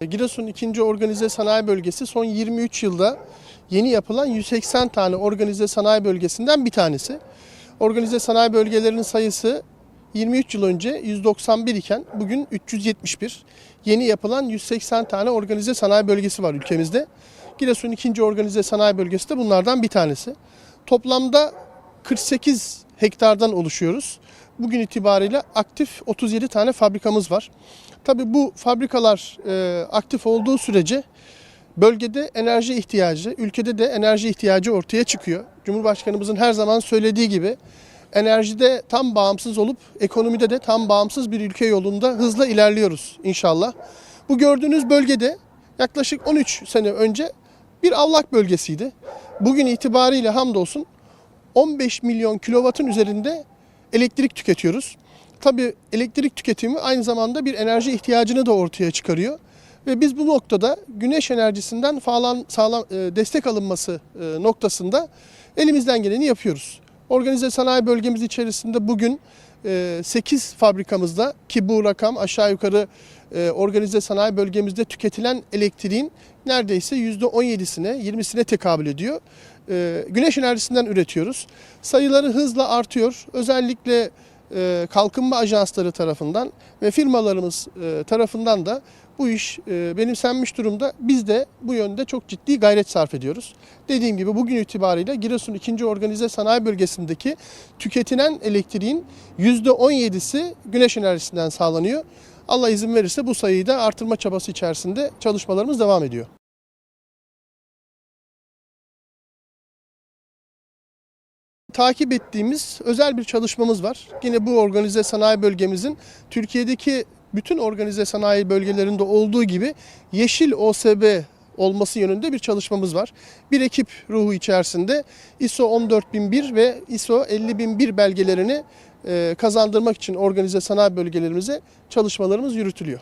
Giresun 2. Organize Sanayi Bölgesi son 23 yılda yeni yapılan 180 tane organize sanayi bölgesinden bir tanesi. Organize sanayi bölgelerinin sayısı 23 yıl önce 191 iken bugün 371. Yeni yapılan 180 tane organize sanayi bölgesi var ülkemizde. Giresun 2. Organize Sanayi Bölgesi de bunlardan bir tanesi. Toplamda 48 hektardan oluşuyoruz. Bugün itibariyle aktif 37 tane fabrikamız var. Tabii bu fabrikalar e, aktif olduğu sürece bölgede enerji ihtiyacı, ülkede de enerji ihtiyacı ortaya çıkıyor. Cumhurbaşkanımızın her zaman söylediği gibi enerjide tam bağımsız olup ekonomide de tam bağımsız bir ülke yolunda hızla ilerliyoruz inşallah. Bu gördüğünüz bölgede yaklaşık 13 sene önce bir avlak bölgesiydi. Bugün itibariyle hamdolsun 15 milyon kilovatın üzerinde elektrik tüketiyoruz. Tabii elektrik tüketimi aynı zamanda bir enerji ihtiyacını da ortaya çıkarıyor. Ve biz bu noktada güneş enerjisinden falan sağlam e, destek alınması e, noktasında elimizden geleni yapıyoruz. Organize sanayi bölgemiz içerisinde bugün 8 fabrikamızda ki bu rakam aşağı yukarı e, organize sanayi bölgemizde tüketilen elektriğin neredeyse %17'sine 20'sine tekabül ediyor. E, Güneş enerjisinden üretiyoruz. Sayıları hızla artıyor. Özellikle e, kalkınma ajansları tarafından ve firmalarımız e, tarafından da bu iş benimsenmiş durumda. Biz de bu yönde çok ciddi gayret sarf ediyoruz. Dediğim gibi bugün itibariyle Giresun 2. Organize Sanayi Bölgesi'ndeki tüketilen elektriğin %17'si güneş enerjisinden sağlanıyor. Allah izin verirse bu sayıyı da artırma çabası içerisinde çalışmalarımız devam ediyor. Takip ettiğimiz özel bir çalışmamız var. Yine bu organize sanayi bölgemizin Türkiye'deki bütün organize sanayi bölgelerinde olduğu gibi yeşil OSB olması yönünde bir çalışmamız var. Bir ekip ruhu içerisinde ISO 14001 ve ISO 50001 belgelerini e, kazandırmak için organize sanayi bölgelerimize çalışmalarımız yürütülüyor.